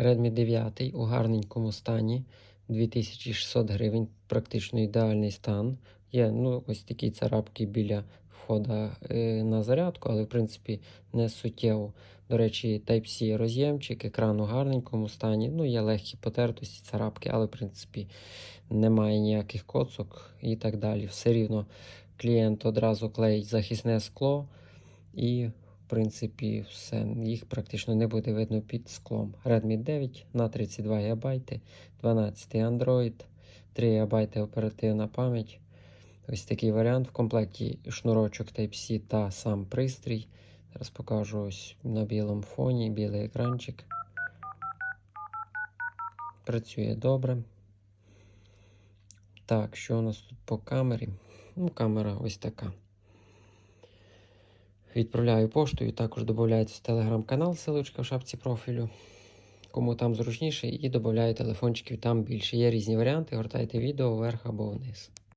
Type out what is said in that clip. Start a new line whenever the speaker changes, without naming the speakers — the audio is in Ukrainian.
Redmi 9 у гарненькому стані. 2600 гривень, практично ідеальний стан. Є ну, ось такі царапки біля входа е, на зарядку, але в принципі не суттєво. До речі, Type-C роз'ємчик, екран у гарненькому стані. Ну, є легкі потертості, царапки, але в принципі немає ніяких коцок і так далі. Все рівно клієнт одразу клеїть захисне скло, і, принципі, все. Їх практично не буде видно під склом. Redmi 9 на 32 ГБ, 12 Android, 3 ГБ оперативна пам'ять. Ось такий варіант. В комплекті шнурочок Type-C та сам пристрій. Зараз покажу ось на білому фоні, білий екранчик. Працює добре. Так, що у нас тут по камері? Ну, камера ось така. Відправляю поштою, також додається в телеграм-канал, ссылочка в шапці профілю. Кому там зручніше, і додаю телефончиків там більше. Є різні варіанти, гортайте відео вверх або вниз.